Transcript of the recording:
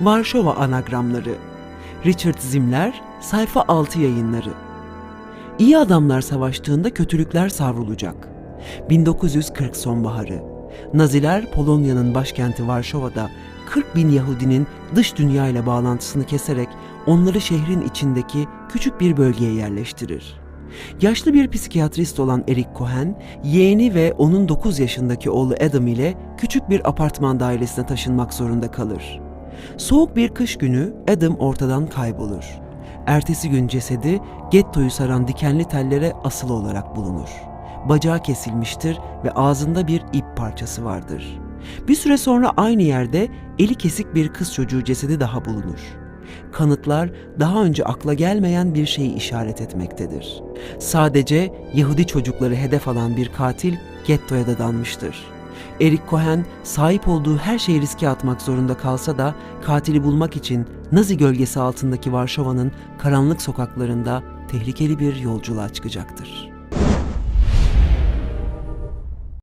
Varşova Anagramları Richard Zimler Sayfa 6 Yayınları İyi adamlar savaştığında kötülükler savrulacak. 1940 sonbaharı. Naziler Polonya'nın başkenti Varşova'da 40 bin Yahudinin dış dünya ile bağlantısını keserek onları şehrin içindeki küçük bir bölgeye yerleştirir. Yaşlı bir psikiyatrist olan Eric Cohen, yeğeni ve onun 9 yaşındaki oğlu Adam ile küçük bir apartman dairesine taşınmak zorunda kalır. Soğuk bir kış günü Adam ortadan kaybolur. Ertesi gün cesedi gettoyu saran dikenli tellere asılı olarak bulunur. Bacağı kesilmiştir ve ağzında bir ip parçası vardır. Bir süre sonra aynı yerde eli kesik bir kız çocuğu cesedi daha bulunur. Kanıtlar daha önce akla gelmeyen bir şeyi işaret etmektedir. Sadece Yahudi çocukları hedef alan bir katil gettoya dadanmıştır. Eric Cohen sahip olduğu her şeyi riske atmak zorunda kalsa da katili bulmak için Nazi gölgesi altındaki Varşova'nın karanlık sokaklarında tehlikeli bir yolculuğa çıkacaktır.